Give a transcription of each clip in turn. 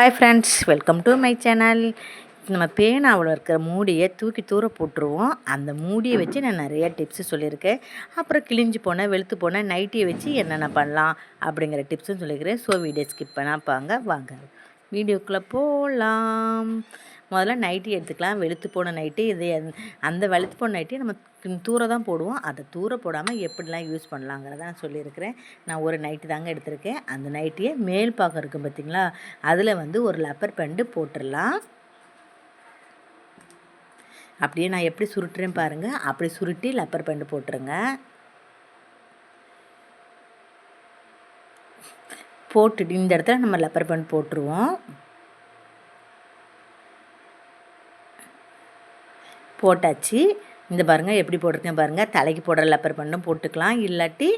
Hi friends welcome to my channel நம்ம பேனாவில் இருக்கிற மூடியை தூக்கி தூர போட்டுருவோம். அந்த மூடியை வச்சு நான் நிறைய டிப்ஸு சொல்லியிருக்கேன். அப்புறம் கிழிஞ்சு போனேன் வெளுத்து போனேன் நைட்டியை வச்சு என்னென்ன பண்ணலாம் அப்படிங்கிற டிப்ஸும் சொல்லியிருக்கிறேன். ஸோ வீடியோ ஸ்கிப் பண்ணால் பாங்க வாங்க. வீடியோக்குள்ளே போகலாம் முதல்ல நைட்டி எடுத்துக்கலாம். வெளுத்து போன நைட்டி இது அந்த வெளுத்து போன நைட்டி நம்ம தூர தான் போடுவோம். அதை தூர போடாமல் எப்படிலாம் யூஸ் பண்ணலாங்கிறத நான் சொல்லியிருக்கிறேன். நான் ஒரு நைட்டு தாங்க எடுத்திருக்கேன். அந்த நைட்டியை மேல் பாக்கம் இருக்கும் பார்த்திங்களா அதில் வந்து ஒரு லப்பர் பெண்டு போட்டுடலாம். அப்படியே நான் எப்படி சுருட்டுறேன் பாருங்கள் அப்படி சுருட்டி லப்பர் பெண்டு போட்டுருங்க. போட்டுட்டு இந்த இடத்துல நம்ம லப்பர் பெண்ட் போட்டுருவோம். போட்டாச்சு. இந்த பாருங்கள் எப்படி போட்டிருக்கேன் பாருங்கள் தலைக்கு போடுற லப்பர் பண்ணும் போட்டுக்கலாம். இல்லாட்டி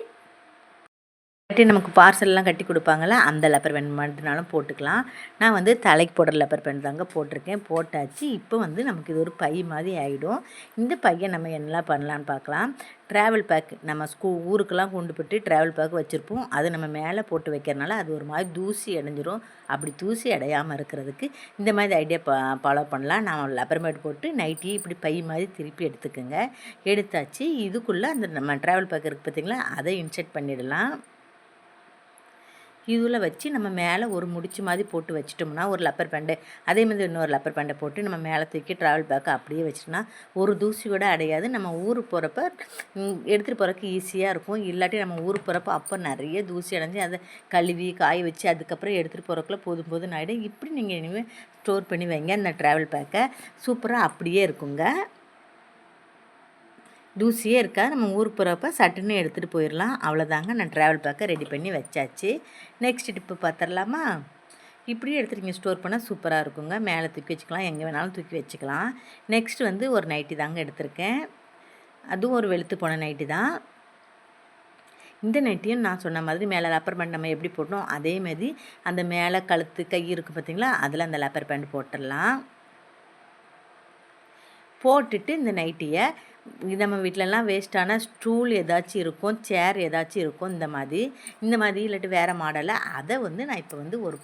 கட்டி நமக்கு பார்சல்லாம் கட்டி கொடுப்பாங்கள்ல அந்த லப்பர் பென் மட்டும்னாலும் போட்டுக்கலாம். நான் வந்து தலைக்கு போடுற லப்பர் பேண்ட் தாங்க போட்டிருக்கேன். போட்டாச்சு. இப்போ வந்து நமக்கு இது ஒரு பை மாதிரி ஆகிடும் இந்த பையை நம்ம என்னெல்லாம் பண்ணலான்னு பார்க்கலாம். ட்ராவல் பேக் நம்ம ஸ்கூ ஊருக்கெல்லாம் கொண்டு போட்டு ட்ராவல் பேக் வச்சுருப்போம். அது நம்ம மேலே போட்டு வைக்கிறனால அது ஒரு மாதிரி தூசி அடைஞ்சிரும். அப்படி தூசி அடையாமல் இருக்கிறதுக்கு இந்த மாதிரி ஐடியா பா ஃபாலோ பண்ணலாம். நான் லப்பர் மேட் போட்டு நைட்டி இப்படி பை மாதிரி திருப்பி எடுத்துக்கோங்க. எடுத்தாச்சு. இதுக்குள்ளே அந்த நம்ம ட்ராவல் பேக் இருக்குது பார்த்திங்களா அதை இன்செர்ட் பண்ணிடலாம். இதில் வச்சு நம்ம மேலே ஒரு முடிச்சு மாதிரி போட்டு வச்சிட்டோம்னா ஒரு லப்பர் பேண்டு அதே மாதிரி இன்னொரு லப்பர் பேண்டை போட்டு நம்ம மேலே தூக்கி ட்ராவல் பேக்கை அப்படியே வச்சிட்டோம்னா ஒரு தூசி கூட அடையாது. நம்ம ஊருக்கு போகிறப்ப எடுத்துகிட்டு போகிறக்கு ஈஸியாக இருக்கும். இல்லாட்டி நம்ம ஊருக்கு போகிறப்ப அப்போ நிறைய தூசி அடைஞ்சி அதை கழுவி காய வச்சு அதுக்கப்புறம் எடுத்துகிட்டு போகிறக்குள்ள போதும் போதும் ஆகிடும் இப்படி நீங்கள் இனிமேல் ஸ்டோர் பண்ணி வைங்க அந்த ட்ராவல் பேக்கை சூப்பராக அப்படியே இருக்குங்க. தூசியே இருக்கா நம்ம ஊருக்கு போகிறப்ப சட்டுன்னு எடுத்துகிட்டு போயிடலாம் அவ்வளோதாங்க. நான் ட்ராவல் பேக்கை ரெடி பண்ணி வச்சாச்சு. நெக்ஸ்ட் டிப்பு பார்த்துடலாமா இப்படியே எடுத்துகிட்டு ஸ்டோர் பண்ணால் சூப்பராக இருக்குங்க. மேலே தூக்கி வச்சுக்கலாம். எங்கே வேணாலும் தூக்கி வச்சுக்கலாம். நெக்ஸ்ட் வந்து ஒரு நைட்டி தாங்க எடுத்திருக்கேன். அதுவும் ஒரு வெளுத்து போன நைட்டி தான். இந்த நைட்டியும் நான் சொன்ன மாதிரி மேலே லப்பர் பேண்ட் நம்ம எப்படி போட்டோம் அதே மாதிரி அந்த மேலே கழுத்து கை இருக்குது பார்த்திங்களா அதில் அந்த லப்பர் பேண்ட் போட்டுடலாம் போட்டுட்டு இந்த நைட்டியை நம்ம வீட்டிலலாம் வேஸ்ட்டான ஸ்டூல் ஏதாச்சும் இருக்கும் சேர் ஏதாச்சும் இருக்கும் இந்த மாதிரி. இந்த மாதிரி இல்லாட்டி வேறு மாடலில் அதை வந்து நான் இப்போ வந்து ஒரு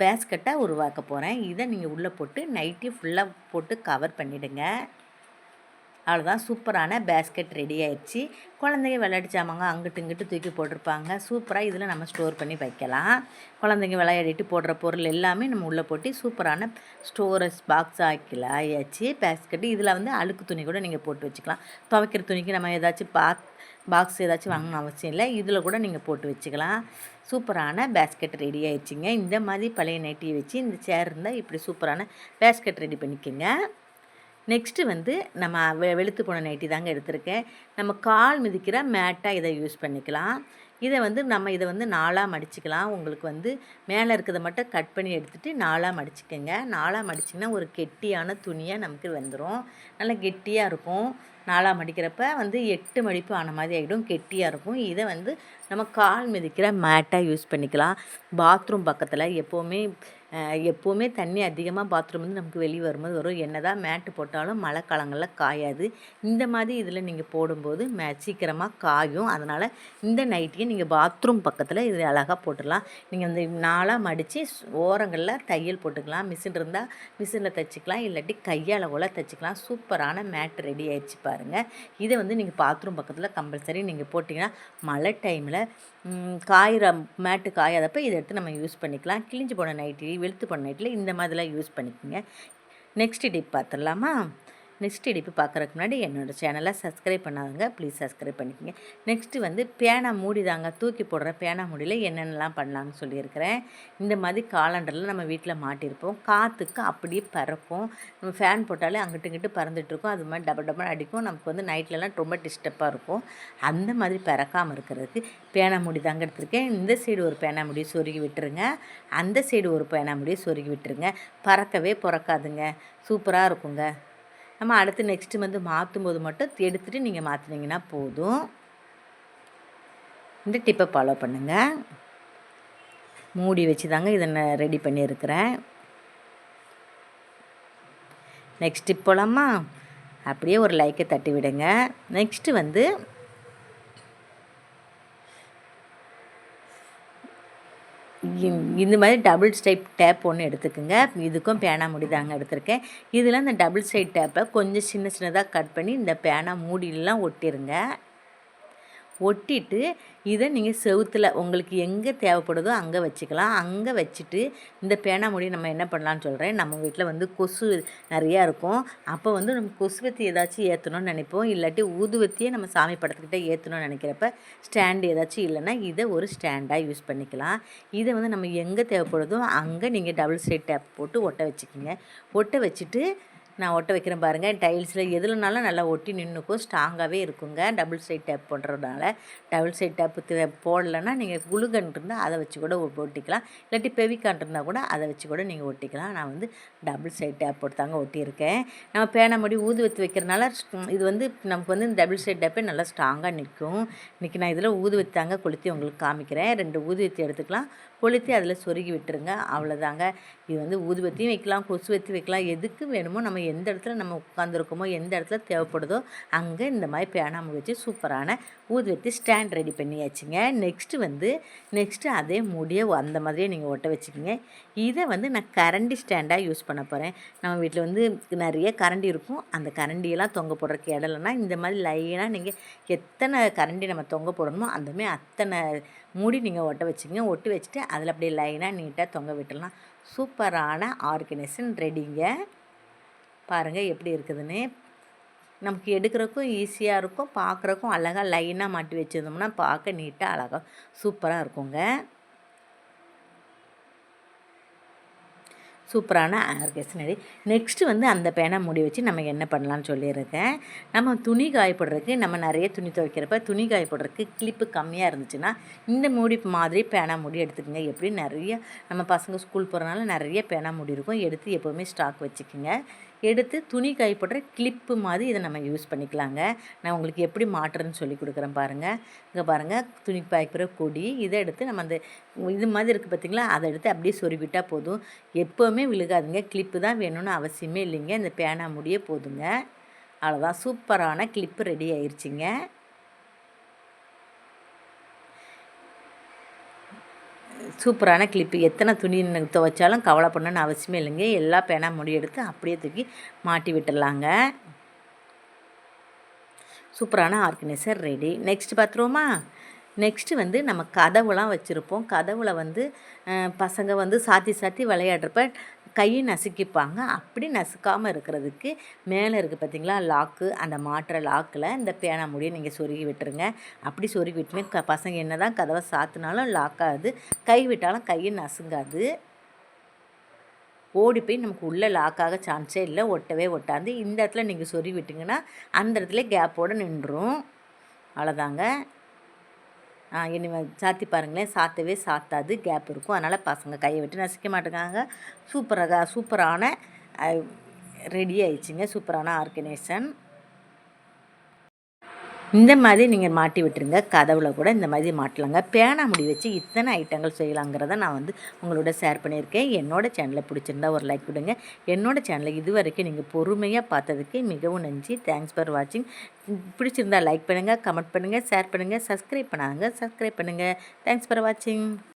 பேஸ்கட்டாக உருவாக்க போகிறேன் இதை நீங்கள் உள்ளே போட்டு நைட்டி ஃபுல்லாக போட்டு கவர் பண்ணிவிடுங்க அவ்வளோதான் சூப்பரான பேஸ்கெட் ரெடி ஆயிடுச்சு. குழந்தைங்க விளையாடி சாமாங்க அங்கிட்டு இங்கிட்டு தூக்கி போட்டிருப்பாங்க. சூப்பராக இதில் நம்ம ஸ்டோர் பண்ணி வைக்கலாம். குழந்தைங்க விளையாடிட்டு போடுற பொருள் எல்லாமே நம்ம உள்ளே போட்டு சூப்பரான ஸ்டோரேஜ் பாக்ஸ் ஆக்கிலாம் ஆயாச்சு. பேஸ்கெட்டு இதில் வந்து அழுக்கு துணி கூட நீங்கள் போட்டு வச்சுக்கலாம். துவைக்கிற துணிக்கு நம்ம ஏதாச்சும் பாக் பாக்ஸ் ஏதாச்சும் வாங்கணும் அவசியம் இல்லை. இதில் கூட நீங்கள் போட்டு வச்சுக்கலாம். சூப்பரான பேஸ்கெட் ரெடி ஆயிடுச்சிங்க. இந்த மாதிரி பழைய நைட்டியை வச்சு இந்த சேர் இருந்தால் இப்படி சூப்பரான பேஸ்கெட் ரெடி பண்ணிக்கோங்க. நெக்ஸ்ட்டு வந்து நம்ம வெ வெளுத்து போன நைட்டி தாங்க எடுத்திருக்கேன். நம்ம கால் மிதிக்கிற மேட்டாக இதை யூஸ் பண்ணிக்கலாம். இதை வந்து நம்ம இதை வந்து நாலாக மடிச்சுக்கலாம். உங்களுக்கு வந்து மேலே இருக்கிறத மட்டும் கட் பண்ணி எடுத்துகிட்டு நாலாக மடிச்சுக்கோங்க. நாலாக மடிச்சிங்கன்னா ஒரு கெட்டியான துணியாக நமக்கு வந்துடும் நல்லா கெட்டியாக இருக்கும். நாலாக மடிக்கிறப்ப வந்து எட்டு மடிப்பு ஆன மாதிரி ஆகிடும் கெட்டியாக இருக்கும். இதை வந்து நம்ம கால் மிதிக்கிற மேட்டாக யூஸ் பண்ணிக்கலாம். பாத்ரூம் பக்கத்தில் எப்போவுமே எப்போவுமே தண்ணி அதிகமாக பாத்ரூம் வந்து நமக்கு வெளியே வரும்போது வரும். என்ன தான் மேட்டு போட்டாலும் மழை காலங்களில் காயாது. இந்த மாதிரி இதில் நீங்கள் போடும்போது மே சீக்கிரமாக காயும். அதனால் இந்த நைட்டியை நீங்கள் பாத்ரூம் பக்கத்தில் இது அழகாக போட்டுடலாம். நீங்கள் வந்து நாளாக மடித்து ஓரங்களில் தையல் போட்டுக்கலாம். மிஷின் இருந்தால் மிஷினில் தைச்சிக்கலாம். இல்லாட்டி கையால் கூட தைச்சிக்கலாம். சூப்பரான மேட் ரெடி ஆயிடுச்சு பாருங்கள் இதை வந்து நீங்கள் பாத்ரூம் பக்கத்தில் கம்பல்சரி நீங்கள் போட்டிங்கன்னா மழை டைமில் காயிற மேட்டு காயாதப்போ இதை எடுத்து நம்ம யூஸ் பண்ணிக்கலாம். கிழிஞ்சு போன நைட்டி வெளுத்து போன நைட்டில் இந்த மாதிரிலாம் யூஸ் பண்ணிக்கோங்க. நெக்ஸ்ட் டிப் பார்த்துடலாமா? நெக்ஸ்ட் இடிப்பு பார்க்குறதுக்கு முன்னாடி என்னோடய சேனலை சப்ஸ்கிரைப் பண்ணாதவங்க ப்ளீஸ் சப்ஸ்கிரைப் பண்ணிக்கோங்க. நெக்ஸ்ட்டு வந்து பேனா மூடி தாங்க தூக்கி போடுற பேனா மூடியில் என்னென்னலாம் பண்ணலாம்னு சொல்லியிருக்கிறேன். இந்த மாதிரி காலண்டரில் நம்ம வீட்டில் மாட்டியிருப்போம். காற்றுக்கு அப்படியே பறக்கும். நம்ம ஃபேன் போட்டாலே அங்கிட்டு இங்கிட்டு பறந்துட்டுருக்கோம். அது மாதிரி டபுள் டபுள் அடிக்கும். நமக்கு வந்து நைட்லலாம் ரொம்ப டிஸ்டர்பாக இருக்கும். அந்த மாதிரி பறக்காமல் இருக்கிறதுக்கு பேனா மூடி தாங்க எடுத்திருக்கேன். இந்த சைடு ஒரு பேனா முடியை சொருகி விட்டுருங்க. அந்த சைடு ஒரு பேனா முடியை சொருகி விட்டுருங்க. பறக்கவே பிறக்காதுங்க. சூப்பராக இருக்குங்க. நம்ம அடுத்து நெக்ஸ்ட்டு வந்து மாற்றும் போது மட்டும் எடுத்துகிட்டு நீங்கள் மாற்றினீங்கன்னா போதும். இந்த டிப்பை ஃபாலோ பண்ணுங்கள் மூடி வச்சு தாங்க இதை நான் ரெடி பண்ணியிருக்கிறேன். நெக்ஸ்ட் டிப் போகலாமா அப்படியே ஒரு லைக்கை தட்டி விடுங்க நெக்ஸ்ட்டு வந்து இந்த மாதிரி டபுள் ஸ்டைப் டேப் ஒன்று எடுத்துக்கோங்க. இதுக்கும் பேனா மூடி தாங்க எடுத்திருக்கேன். இதில் இந்த டபுள் சைட் டேப்பை கொஞ்சம் சின்ன சின்னதாக கட் பண்ணி இந்த பேனா மூடியெல்லாம் ஒட்டிடுங்க ஒட்டிட்டு இதை நீங்கள் செவுத்தில் உங்களுக்கு எங்கே தேவைப்படுதோ அங்கே வச்சுக்கலாம். அங்கே வச்சுட்டு இந்த பேனா முடி நம்ம என்ன பண்ணலான்னு சொல்கிறேன் நம்ம வீட்டில் வந்து கொசு நிறையா இருக்கும். அப்போ வந்து நம்ம கொசுவத்தி ஏதாச்சும் ஏற்றணும்னு நினைப்போம். இல்லாட்டி ஊதுவத்தியே நம்ம சாமி படத்துக்கிட்ட ஏற்றணும்னு நினைக்கிறப்ப ஸ்டாண்டு ஏதாச்சும் இல்லைன்னா இதை ஒரு ஸ்டாண்டாக யூஸ் பண்ணிக்கலாம். இதை வந்து நம்ம எங்கே தேவைப்படுதோ அங்கே நீங்கள் டபுள் சைட் டேப் போட்டு ஒட்ட வச்சுக்கிங்க. ஒட்ட வச்சுட்டு நான் ஒட்ட வைக்கிறேன் பாருங்கள் டைல்ஸில் எதுலனாலும் நல்லா ஒட்டி நின்றுக்கும் ஸ்ட்ராங்காகவே இருக்குங்க. டபுள் சைட் டேப் பண்ணுறதுனால டபுள் சைட் டேப் போடலைன்னா நீங்கள் குளுகன் இருந்தால் அதை வச்சு கூட ஒட்டிக்கலாம். இல்லாட்டி பெவிக்கான் இருந்தால் கூட அதை வச்சு கூட நீங்கள் ஒட்டிக்கலாம். நான் வந்து டபுள் சைட் டேப் போட்டு தாங்க ஒட்டியிருக்கேன். நம்ம பேனை முடி ஊதுவத்தி வைக்கிறனால இது வந்து நமக்கு வந்து இந்த டபுள் சைட் டேப்பே நல்லா ஸ்ட்ராங்காக நிற்கும். இன்றைக்கி நான் இதில் ஊதுவத்தி தாங்க கொளுத்தி உங்களுக்கு காமிக்கிறேன். ரெண்டு ஊதுவத்தி எடுத்துக்கலாம். கொளுத்தி அதில் சொருகி விட்டுருங்க. அவ்வளோதாங்க. இது வந்து ஊதுபத்தியும் வைக்கலாம் கொசுவத்தி வைக்கலாம். எதுக்கு வேணுமோ நம்ம எந்த இடத்துல நம்ம உட்காந்துருக்கோமோ எந்த இடத்துல தேவைப்படுதோ அங்கே இந்த மாதிரி பேனாம வச்சு சூப்பரான ஊதுவத்தி ஸ்டாண்ட் ரெடி பண்ணியாச்சுங்க. நெக்ஸ்ட்டு வந்து நெக்ஸ்ட்டு அதே முடியை அந்த மாதிரியே நீங்கள் ஒட்ட வச்சுக்கிங்க. இதை வந்து நான் கரண்டி ஸ்டாண்டாக யூஸ் பண்ண போகிறேன் நம்ம வீட்டில் வந்து நிறைய கரண்டி இருக்கும். அந்த கரண்டியெல்லாம் தொங்க போடுறதுக்கு இடம்லனா இந்த மாதிரி லைனாக நீங்கள் எத்தனை கரண்டி நம்ம தொங்க போடணுமோ அந்தமாரி அத்தனை மூடி நீங்கள் ஒட்ட வச்சுங்க ஒட்டி வச்சுட்டு அதில் அப்படியே லைனாக நீட்டாக தொங்க விட்டுடலாம். சூப்பரான ஆர்கனைசேஷன் ரெடிங்க. பாருங்கள் எப்படி இருக்குதுன்னு. நமக்கு எடுக்கிறக்கும் ஈஸியாக இருக்கும். பார்க்குறக்கும் அழகாக லைனாக மாட்டி வச்சிருந்தோம்னா பார்க்க நீட்டாக அழகாக சூப்பராக இருக்குங்க. சூப்பரான ஆர்கேஷனரி நெக்ஸ்ட்டு வந்து அந்த பேனா மூடி வச்சு நம்ம என்ன பண்ணலாம்னு சொல்லியிருக்கேன். நம்ம துணி காயப்படுறதுக்கு நம்ம நிறைய துணி துவைக்கிறப்ப துணி காயப்படுறதுக்கு கிளிப்பு கம்மியாக இருந்துச்சுன்னா இந்த மூடி மாதிரி பேனா மூடி எடுத்துக்கோங்க. எப்படி நிறைய நம்ம பசங்க ஸ்கூல் போகிறனால நிறைய பேனா மூடி இருக்கும். எடுத்து எப்போவுமே ஸ்டாக் வச்சுக்கோங்க. எடுத்து துணி கைப்படுற கிளிப்பு மாதிரி இதை நம்ம யூஸ் பண்ணிக்கலாங்க. நான் உங்களுக்கு எப்படி மாட்டுறேன்னு சொல்லி கொடுக்குறேன் பாருங்கள் இங்கே பாருங்கள் துணி காய்ப்புற கொடி இதை எடுத்து நம்ம அந்த இது மாதிரி இருக்குது பார்த்தீங்களா அதை எடுத்து அப்படியே சொருவிட்டால் போதும். எப்போவுமே விழுகாதுங்க. கிளிப்பு தான் வேணும்னு அவசியமே இல்லைங்க. இந்த பேனா முடியே போதுங்க. அவ்வளோதான் சூப்பரான கிளிப்பு ரெடி ஆயிடுச்சிங்க சூப்பரான கிளிப்பு எத்தனை துணி துவைச்சாலும் கவலை பண்ணணும்னு அவசியமே இல்லைங்க. எல்லா பேனா முடி எடுத்து அப்படியே தூக்கி மாட்டி விட்டுடலாங்க. சூப்பரான ஆர்கனைசர் ரெடி நெக்ஸ்ட் பார்த்துருவோமா நெக்ஸ்ட்டு வந்து நம்ம கதவுலாம் வச்சுருப்போம். கதவுல வந்து பசங்க வந்து சாத்தி சாத்தி விளையாடுறப்ப கையை நசுக்கிப்பாங்க. அப்படி நசுக்காமல் இருக்கிறதுக்கு மேலே இருக்குது பார்த்தீங்களா லாக்கு. அந்த மாட்டுற லாக்கில் இந்த பேனா முடியை நீங்கள் சொருகி விட்டுருங்க. அப்படி சொருகி விட்டுமே க பசங்க என்ன தான் கதவை சாத்தினாலும் லாக்காது. கை விட்டாலும் கையை நசுங்காது. ஓடி போய் நமக்கு உள்ளே லாக்காக சான்ஸே இல்லை. ஒட்டவே ஒட்டாது. இந்த இடத்துல நீங்கள் சொருகி விட்டிங்கன்னா அந்த இடத்துல கேப்போடு நின்றும் அவ்வளோதாங்க. என்னை சாத்தி பாருங்களேன். சாத்தவே சாத்தாது. கேப் இருக்கும். அதனால் பசங்க கையை விட்டு நசிக்க மாட்டேங்காங்க சூப்பராக சூப்பரான ரெடி ஆயிடுச்சுங்க. சூப்பரான ஆர்கனைசேஷன் இந்த மாதிரி நீங்கள் மாட்டி விட்டுருங்க. கதவுல கூட இந்த மாதிரி மாட்டலாங்க. பேனா முடி வச்சு இத்தனை ஐட்டங்கள் செய்யலாங்கிறத நான் வந்து உங்களோட ஷேர் பண்ணியிருக்கேன். என்னோடய சேனலை பிடிச்சிருந்தா ஒரு லைக் கொடுங்க. என்னோடய சேனலை இது வரைக்கும் நீங்கள் பொறுமையாக பார்த்ததுக்கு மிகவும் நன்றி. தேங்க்ஸ் ஃபார் வாட்சிங் பிடிச்சிருந்தா லைக் பண்ணுங்கள் கமெண்ட் பண்ணுங்கள் ஷேர் பண்ணுங்கள் சப்ஸ்கிரைப் பண்ணாங்க சப்ஸ்கிரைப் பண்ணுங்கள் தேங்க்ஸ் ஃபார் வாட்சிங்